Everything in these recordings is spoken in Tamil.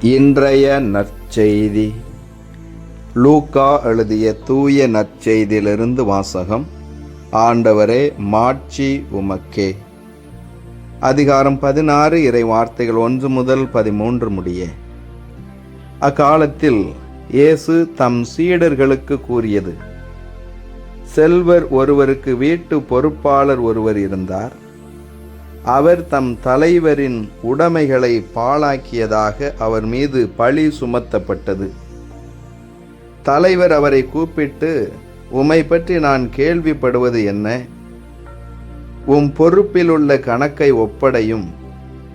இன்றைய நற்செய்தி. லூக்கா எழுதிய தூய நற்செய்தியிலிருந்து வாசகம். ஆண்டவரே மாட்சி உமக்கே. அதிகாரம் பதினாறு இறை வார்த்தைகள் ஒன்று முதல் பதிமூன்று முடிய. அக்காலத்தில் இயேசு தம் சீடர்களுக்கு கூறியது செல்வர் ஒருவருக்கு வீட்டு பொறுப்பாளர் ஒருவர் இருந்தார். அவர் தம் தலைவரின் உடைமைகளை பாழாக்கியதாக அவர் மீது பழி சுமத்தப்பட்டது. தலைவர் அவரை கூப்பிட்டு உம்மை பற்றி நான் கேள்விப்படுவது என்ன? உம் பொறுப்பில் உள்ள கணக்கை ஒப்படையும்.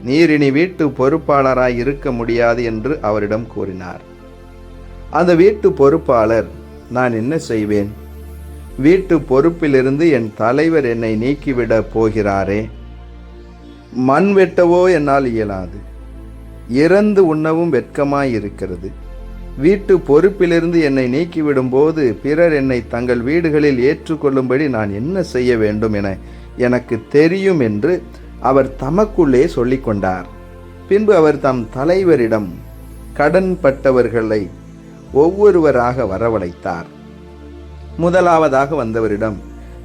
நீரினி வீட்டு பொறுப்பாளராய் இருக்க முடியாது என்று அவரிடம் கூறினார். அந்த வீட்டு பொறுப்பாளர் நான் என்ன செய்வேன்? வீட்டு பொறுப்பிலிருந்து என் தலைவர் என்னை நீக்கிவிட போகிறாரே? மண் வெட்டவோ என்னால் இயலாது. இறந்து உண்ணவும் வெட்கமாய் இருக்கிறது வீட்டு பொறுப்பிலிருந்து என்னை நீக்கிவிடும் போது பிறர் என்னை தங்கள் வீடுகளில் ஏற்றுக்கொள்ளும்படி நான் என்ன செய்ய வேண்டும் என எனக்கு தெரியும் என்று அவர் தமக்குள்ளே சொல்லிக்கொண்டார் பின்பு அவர் தம் தலைவரிடம் கடன்பட்டவர்களை ஒவ்வொருவராக வரவழைத்தார். முதலாவதாக வந்தவரிடம்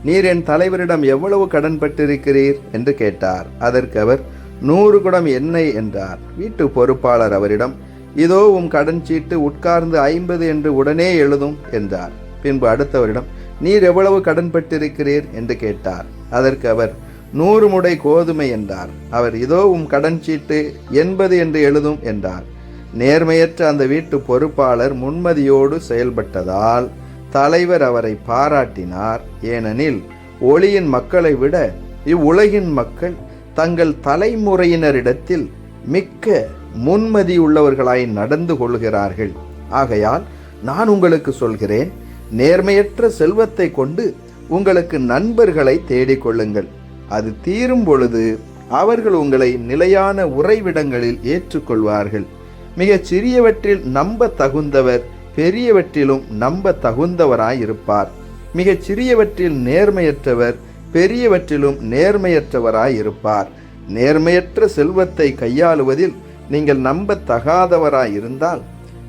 நீர் என் தலைவரிடம் எவ்வளவு கடன் பட்டிருக்கிறீர் என்று கேட்டார். அதற்கு அவர் நூறு குடம் எண்ணெய் என்றார். வீட்டு பொறுப்பாளர் அவரிடம் இதோ உம் கடன் சீட்டு உட்கார்ந்து ஐம்பது என்று உடனே எழுதும் என்றார். பின்பு அடுத்தவரிடம் நீர் எவ்வளவு கடன் பட்டிருக்கிறீர் என்று கேட்டார். அதற்கு அவர் நூறு முடை கோதுமை என்றார். அவர் இதோ உம் கடன் சீட்டு எண்பது என்று எழுதும் என்றார். நேர்மையற்ற அந்த வீட்டு பொறுப்பாளர் முன்மதியோடு செயல்பட்டதால் தலைவர் அவரை பாராட்டினார். ஏனெனில் ஒளியின் மக்களை விட இவ்வுலகின் மக்கள் தங்கள் தலைமுறையினரிடத்தில் மிக்க முன்மதியுள்ளவர்களாய் நடந்து கொள்கிறார்கள். ஆகையால் நான் உங்களுக்கு சொல்கிறேன் நேர்மையற்ற செல்வத்தை கொண்டு உங்களுக்கு நண்பர்களை தேடிக்கொள்ளுங்கள் அது தீரும் பொழுது அவர்கள் உங்களை நிலையான உறைவிடங்களில் ஏற்றுக்கொள்வார்கள். மிகச் சிறியவற்றில் நம்ப தகுந்தவர் பெரியவற்றிலும் நம்ப தகுந்தவராயிருப்பார். மிகச் சிறியவற்றில் நேர்மையற்றவர் பெரியவற்றிலும் நேர்மையற்றவராயிருப்பார். நேர்மையற்ற செல்வத்தை கையாளுவதில் நீங்கள் நம்பத்தகாதவராயிருந்தால்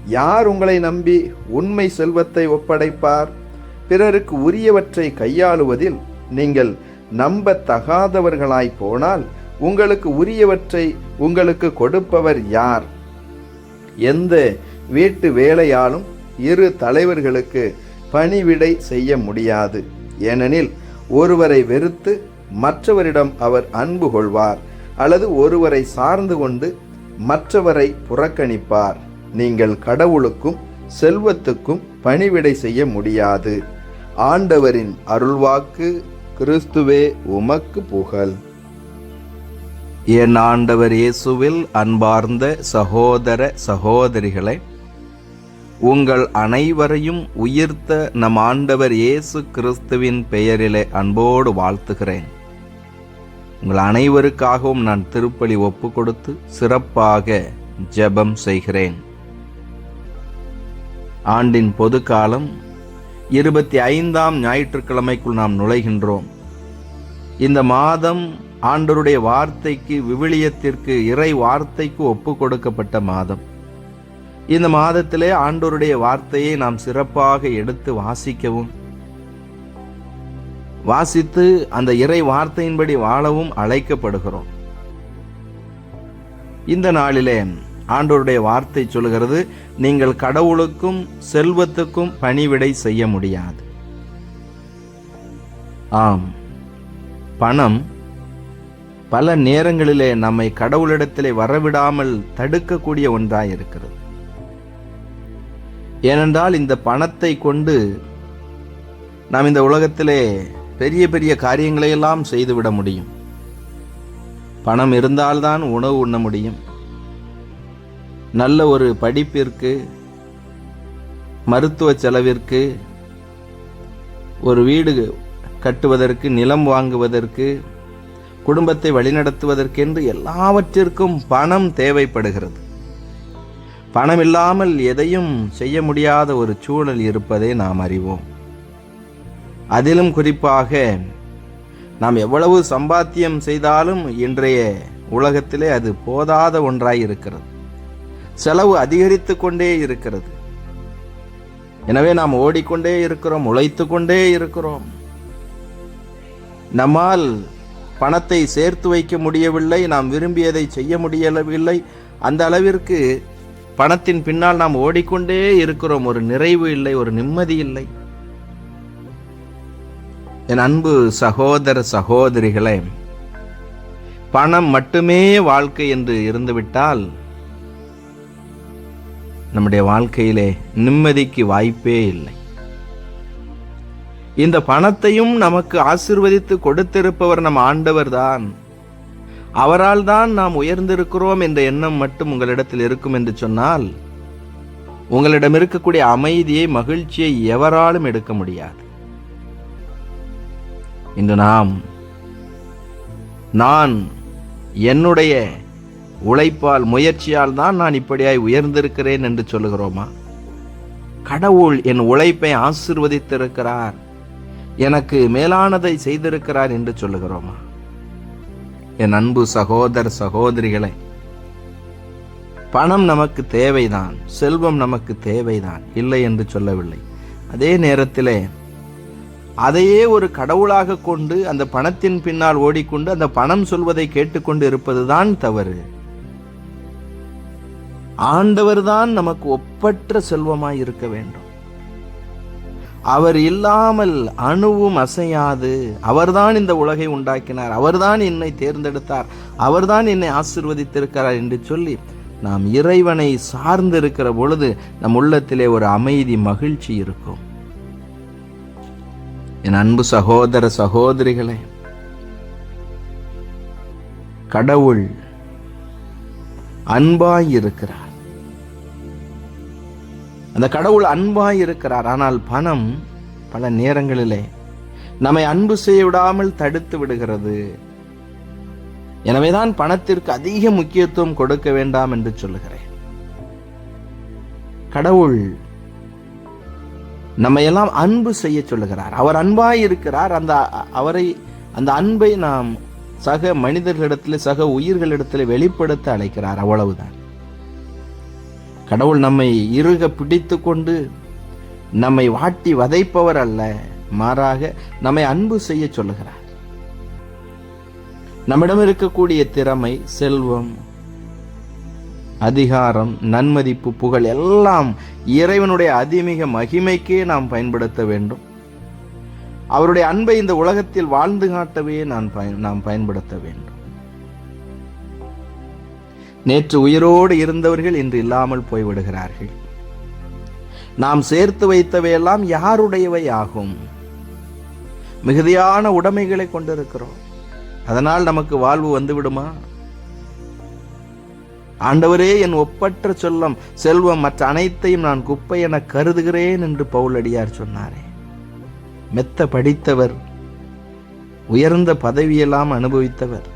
யார் உங்களை நம்பி உண்மை செல்வத்தை ஒப்படைப்பார்? பிறருக்கு உரியவற்றை கையாளுவதில் நீங்கள் நம்ப தகாதவர்களாய் போனால் உங்களுக்கு உரியவற்றை உங்களுக்கு கொடுப்பவர் யார்? எந்த வீட்டு வேலையாலும் இரு தலைவர்களுக்கு பணிவிடை செய்ய முடியாது. ஏனெனில் ஒருவரை வெறுத்து மற்றவரிடம் அவர் அன்பு கொள்வார் அல்லது ஒருவரை சார்ந்து கொண்டு மற்றவரை புறக்கணிப்பார். நீங்கள் கடவுளுக்கும் செல்வத்துக்கும் பணிவிடை செய்ய முடியாது. ஆண்டவரின் அருள்வாக்கு கிறிஸ்துவே உமக்கு புகழ். என் ஆண்டவர் இயேசுவில் அன்பார்ந்த சகோதர சகோதரிகளை உங்கள் அனைவரையும் உயிர்த்த நம் ஆண்டவர் இயேசு கிறிஸ்துவின் பெயரிலே அன்போடு வாழ்த்துகிறேன். உங்கள் அனைவருக்காகவும் நான் திருப்பலி ஒப்பு கொடுத்து சிறப்பாக ஜெபம் செய்கிறேன். ஆண்டின் பொது காலம் இருபத்தி ஐந்தாம் ஞாயிற்றுக்கிழமைக்குள் நாம் நுழைகின்றோம். இந்த மாதம் ஆண்டருடைய வார்த்தைக்கு விவிலியத்திற்கு இறை வார்த்தைக்கு ஒப்பு கொடுக்கப்பட்ட மாதம். இந்த மாதத்திலே ஆண்டோருடைய வார்த்தையை நாம் சிறப்பாக எடுத்து வாசிக்கவும். வாசித்து அந்த இறை வார்த்தையின்படி வாழவும் அழைக்கப்படுகிறோம். இந்த நாளிலே ஆண்டோருடைய வார்த்தை சொல்கிறது நீங்கள் கடவுளுக்கும் செல்வத்துக்கும் பணிவிடை செய்ய முடியாது. ஆம். பணம் பல நேரங்களிலே நம்மை கடவுளிடத்திலே வரவிடாமல் தடுக்கக்கூடிய ஒன்றாய் இருக்கிறது ஏனென்றால் இந்த பணத்தை கொண்டு நாம் இந்த உலகத்திலே பெரிய பெரிய காரியங்களையெல்லாம் செய்துவிட முடியும். பணம் இருந்தால்தான் உணவு உண்ண முடியும். நல்ல ஒரு படிப்பிற்கு மருத்துவ செலவிற்கு ஒரு வீடு கட்டுவதற்கு நிலம் வாங்குவதற்கு குடும்பத்தை வழிநடத்துவதற்கென்று எல்லாவற்றிற்கும் பணம் தேவைப்படுகிறது. பணம் இல்லாமல் எதையும் செய்ய முடியாத ஒரு சூழல் இருப்பதை நாம் அறிவோம். அதிலும் குறிப்பாக நாம் எவ்வளவு சம்பாத்தியம் செய்தாலும் இன்றைய உலகத்திலே அது போதாத ஒன்றாய் இருக்கிறது. செலவு அதிகரித்து கொண்டே இருக்கிறது. எனவே நாம் ஓடிக்கொண்டே இருக்கிறோம் உழைத்து கொண்டே இருக்கிறோம். நம்மால் பணத்தை சேர்த்து வைக்க முடியவில்லை நாம் விரும்பியதை செய்ய முடியவில்லை. அந்த அளவிற்கு பணத்தின் பின்னால் நாம் ஓடிக்கொண்டே இருக்கிறோம். ஒரு நிறைவு இல்லை ஒரு நிம்மதி இல்லை. என் அன்பு சகோதர சகோதரிகளே பணம் மட்டுமே வாழ்க்கை என்று இருந்துவிட்டால் நம்முடைய வாழ்க்கையிலே நிம்மதிக்கு வாய்ப்பே இல்லை. இந்த பணத்தையும் நமக்கு ஆசிர்வதித்து கொடுத்திருப்பவர் நம் ஆண்டவர் தான் அவரால் தான் நாம் உயர்ந்திருக்கிறோம் என்ற எண்ணம் மட்டும் உங்களிடத்தில் இருக்கும் என்று சொன்னால் உங்களிடம் இருக்கக்கூடிய அமைதியை மகிழ்ச்சியை எவராலும் எடுக்க முடியாது. இன்று நாம் நான் என்னுடைய உழைப்பால் முயற்சியால் தான் நான் இப்படியாய் உயர்ந்திருக்கிறேன் என்று சொல்லுகிறோமா? கடவுள் என் உழைப்பை ஆசிர்வதித்திருக்கிறார் எனக்கு மேலானதை செய்திருக்கிறார் என்று சொல்லுகிறோமா? என் அன்பு சகோதர சகோதரிகளை பணம் நமக்கு தேவைதான் செல்வம் நமக்கு தேவைதான் இல்லை என்று சொல்லவில்லை. அதே நேரத்திலே அதையே ஒரு கடவுளாக கொண்டு அந்த பணத்தின் பின்னால் ஓடிக்கொண்டு அந்த பணம் சொல்வதை கேட்டுக்கொண்டு இருப்பதுதான் தவறு. ஆண்டவர்தான் நமக்கு ஒப்பற்ற செல்வமாய் இருக்க வேண்டும். அவர் இல்லாமல் அணுவும் அசையாது. அவர்தான் இந்த உலகை உண்டாக்கினார். அவர்தான் என்னை தேர்ந்தெடுத்தார். அவர்தான் என்னை ஆசிர்வதித்திருக்கிறார் என்று சொல்லி நாம் இறைவனை சார்ந்திருக்கிற பொழுது நம் உள்ளத்திலே ஒரு அமைதி மகிழ்ச்சி இருக்கும். என் அன்பு சகோதர சகோதரிகளே கடவுள் அன்பாய் இருக்கிறார். அந்த கடவுள் அன்பாய் இருக்கிறார். ஆனால் பணம் பல நேரங்களிலே நம்மை அன்பு செய்ய விடாமல் தடுத்து விடுகிறது. எனவேதான் பணத்திற்கு அதிக முக்கியத்துவம் கொடுக்க வேண்டாம் என்று சொல்லுகிறேன். கடவுள் நம்மை எல்லாம் அன்பு செய்ய சொல்லுகிறார். அவர் அன்பாய் இருக்கிறார். அந்த அவரை அந்த அன்பை நாம் சக மனிதர்களிடத்தில் சக உயிர்களிடத்தில் வெளிப்படுத்த அழைக்கிறார். அவ்வளவுதான். கடவுள் நம்மை இறுக பிடித்து கொண்டு நம்மை வாட்டி வதைப்பவர் அல்ல மாறாக நம்மை அன்பு செய்ய சொல்லுகிறார். நம்மிடம் இருக்கக்கூடிய திறமை செல்வம் அதிகாரம் நன்மதிப்பு புகழ் எல்லாம் இறைவனுடைய அதிமிக மகிமைக்கே நாம் பயன்படுத்த வேண்டும். அவருடைய அன்பை இந்த உலகத்தில் வாழ்ந்து காட்டவே நான் பயன் நாம் பயன்படுத்த வேண்டும். நேற்று உயிரோடு இருந்தவர்கள் இன்று இல்லாமல் போய்விடுகிறார்கள். நாம் சேர்த்து வைத்தவையெல்லாம் யாருடையவை ஆகும்? மிகுதியான உடைமைகளை கொண்டிருக்கிறோம். அதனால் நமக்கு வாழ்வு வந்து விடுமா ஆண்டவரே என் ஒப்பற்ற சொல்லம் செல்வம் மற்ற அனைத்தையும் நான் குப்பை என கருதுகிறேன் என்று பவுலடியார் சொன்னாரே. மெத்த படித்தவர் உயர்ந்த பதவியெல்லாம் அனுபவித்தவர்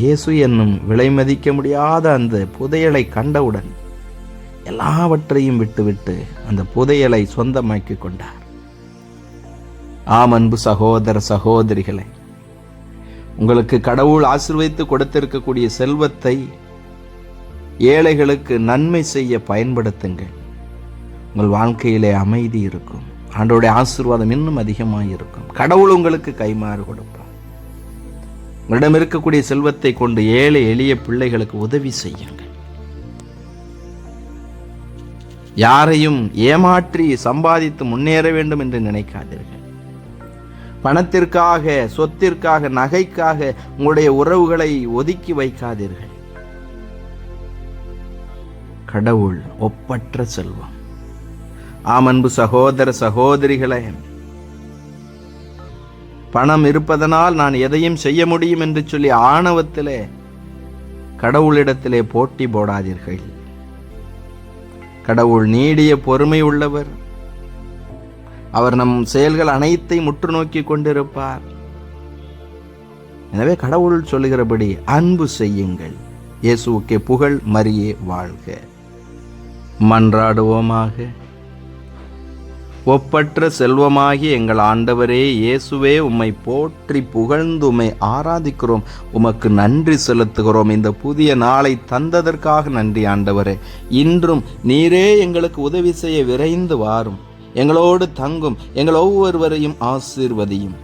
இயேசு என்னும் விலை மதிக்க முடியாத அந்த புதையலை கண்டவுடன் எல்லாவற்றையும் விட்டுவிட்டு அந்த புதையலை சொந்தமாக்கி கொண்டார். ஆம் அன்பு சகோதர சகோதரிகளை உங்களுக்கு கடவுள் ஆசிர்வதித்து கொடுத்திருக்கக்கூடிய செல்வத்தை ஏழைகளுக்கு நன்மை செய்ய பயன்படுத்துங்கள். உங்கள் வாழ்க்கையிலே அமைதி இருக்கும். ஆண்டோடைய ஆசீர்வாதம் இன்னும் அதிகமாக இருக்கும் கடவுள் உங்களுக்கு கைமாறு கொடுப்பார். உங்களிடம் இருக்கக்கூடிய செல்வத்தை கொண்டு ஏழை எளிய பிள்ளைகளுக்கு உதவி செய்யுங்கள். யாரையும் ஏமாற்றி சம்பாதித்து முன்னேற வேண்டும் என்று நினைக்காதீர்கள். பணத்திற்காக சொத்திற்காக நகைக்காக உங்களுடைய உறவுகளை ஒதுக்கி வைக்காதீர்கள். கடவுள் ஒப்பற்ற செல்வம். ஆம் அன்பு சகோதர சகோதரிகளே பணம் இருப்பதனால் நான் எதையும் செய்ய முடியும் என்று சொல்லி ஆணவத்திலே கடவுளிடத்திலே போட்டி போடாதீர்கள். கடவுள் நீடிய பொறுமை உள்ளவர். அவர் நம் செயல்கள் அனைத்தையும் முற்று நோக்கி கொண்டிருப்பார். எனவே கடவுள் சொல்லுகிறபடி அன்பு செய்யுங்கள். இயேசுவுக்கே புகழ் மரியே வாழ்க. மன்றாடுவோமாக. ஒப்பற்ற செல்வமாகி எங்கள் ஆண்டவரே இயேசுவே உம்மை போற்றி புகழ்ந்து உம்மை ஆராதிக்கிறோம். உமக்கு நன்றி செலுத்துகிறோம். இந்த புதிய நாளை தந்ததற்காக நன்றி ஆண்டவரே. இன்றும் நீரே எங்களுக்கு உதவி செய்ய விரைந்து வாரும். எங்களோடு தங்கும். எங்கள் ஒவ்வொருவரையும் ஆசீர்வதியும்.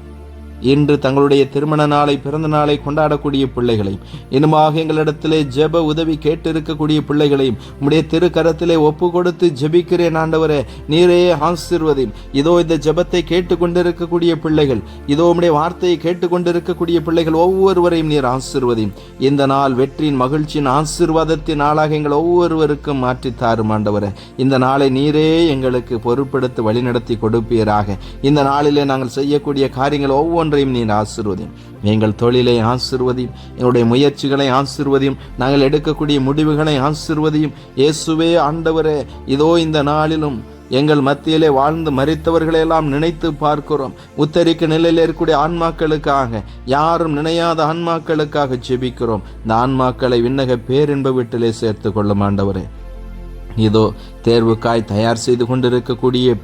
இன்று தங்களுடைய திருமண நாளை பிறந்த நாளை கொண்டாடக்கூடிய பிள்ளைகளையும் இன்னுமாக எங்களிடத்திலே ஜெப உதவி கேட்டிருக்கக்கூடிய பிள்ளைகளையும் உம்முடைய திருக்கரத்திலே ஒப்பு கொடுத்து ஜெபிக்கிறேன் ஆண்டவரே. நீரே ஆசிர்வதையும். இதோ இந்த ஜெபத்தை கேட்டுக்கொண்டிருக்கக்கூடிய பிள்ளைகள் இதோ உம்முடைய வார்த்தையை கேட்டுக்கொண்டிருக்கக்கூடிய பிள்ளைகள் ஒவ்வொருவரையும் நீர் ஆசிர்வதையும். இந்த நாள் வெற்றியின் மகிழ்ச்சியின் ஆசிர்வாதத்தின் நாளாக எங்கள் ஒவ்வொருவருக்கும் மாற்றி தாரும் ஆண்டவரே. இந்த நாளை நீரே எங்களுக்கு பொறுப்பெடுத்து வழிநடத்தி கொடுப்பீராக. இந்த நாளிலே நாங்கள் செய்யக்கூடிய காரியங்கள் ஒவ்வொன்றையும் நீர் ஆசிர்வதியும். எங்கள் தொழிலை ஆசிர்வதியும். எங்களுடைய முயற்சிகளை ஆசிர்வதியும். நாங்கள் எடுக்கக்கூடிய முடிவுகளை ஆசிர்வதியும். இயேசுவே ஆண்டவரே இதோ இந்த நாளிலும் எங்கள் மத்தியிலே வாழ்ந்து மறித்தவர்களையெல்லாம் நினைத்து பார்க்கிறோம். உத்தரிக்க நிலையில் இருக்கக்கூடிய ஆன்மாக்களுக்காக யாரும் நினையாத ஆன்மாக்களுக்காக ஜெபிக்கிறோம். இந்த ஆன்மாக்களை விண்ணக பேரின்ப வீட்டிலே சேர்த்து கொள்ளும் ஆண்டவரே. இதோ தேர்வுக்காய் தயார் செய்து கொண்டிருக்கக்கூடிய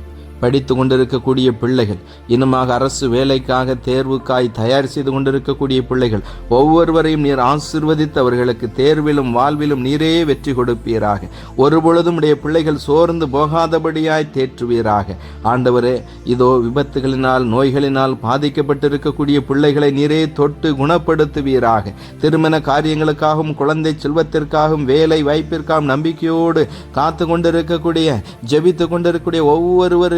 படித்து கொண்டிருக்கக்கூடிய பிள்ளைகள் இன்னுமாக அரசு வேலைக்காக தேர்வுக்காய் தயார் செய்து கொண்டிருக்கக்கூடிய பிள்ளைகள் ஒவ்வொருவரையும் நீர் ஆசிர்வதித்து அவர்களுக்கு தேர்விலும் வாழ்விலும் நீரே வெற்றி கொடுப்பீராக. ஒருபொழுதும் உடைய பிள்ளைகள் சோர்ந்து போகாதபடியாய் தேற்றுவீராக. ஆண்டவரே இதோ விபத்துகளினால் நோய்களினால் பாதிக்கப்பட்டிருக்கக்கூடிய பிள்ளைகளை நீரே தொட்டு குணப்படுத்துவீராக. திருமண காரியங்களுக்காகவும் குழந்தை செல்வத்திற்காகவும் வேலை வாய்ப்பிற்காகவும் நம்பிக்கையோடு காத்து கொண்டிருக்கக்கூடிய ஜெபித்து கொண்டிருக்கக்கூடிய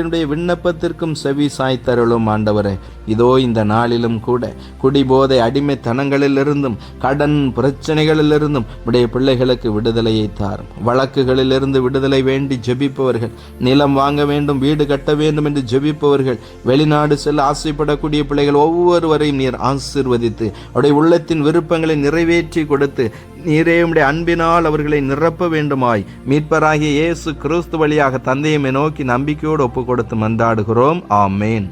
ஒவ்வொருவருடைய விண்ணப்பத்திற்கும் செவி சாய்த்தருளும் ஆண்டவரே. இதோ இந்த நாளிலும் கூட குடிபோதை அடிமைத்தனங்களிலிருந்தும் கடன் பிரச்சனைகளிலிருந்தும் உடைய பிள்ளைகளுக்கு விடுதலையை தாரும். வழக்குகளிலிருந்து விடுதலை வேண்டி ஜெபிப்பவர்கள் நிலம் வாங்க வேண்டும் வீடு கட்ட வேண்டும் என்று ஜெபிப்பவர்கள் வெளிநாடு செல்ல ஆசைப்படக்கூடிய பிள்ளைகள் ஒவ்வொருவரையும் நீர் ஆசிர்வதித்து அவருடைய உள்ளத்தின் விருப்பங்களை நிறைவேற்றி கொடுத்து நீரே உடைய அன்பினால் அவர்களை நிரப்ப வேண்டுமாய். மீட்பராகிய இயேசு கிறிஸ்து வழியாக தந்தையுமே நோக்கி நம்பிக்கையோடு ஒப்பு கொடுத்து மன்றாடுகிறோம். ஆமேன்.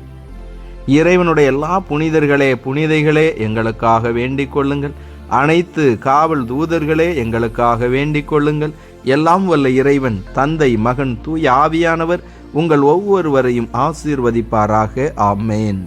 இறைவனுடைய எல்லா புனிதர்களே புனிதைகளே எங்களுக்காக வேண்டிக் கொள்ளுங்கள். அனைத்து காவல் தூதர்களே எங்களுக்காக வேண்டிக் கொள்ளுங்கள். எல்லாம் வல்ல இறைவன் தந்தை மகன் தூய ஆவியானவர் உங்கள் ஒவ்வொருவரையும் ஆசீர்வதிப்பாராக. ஆமேன்.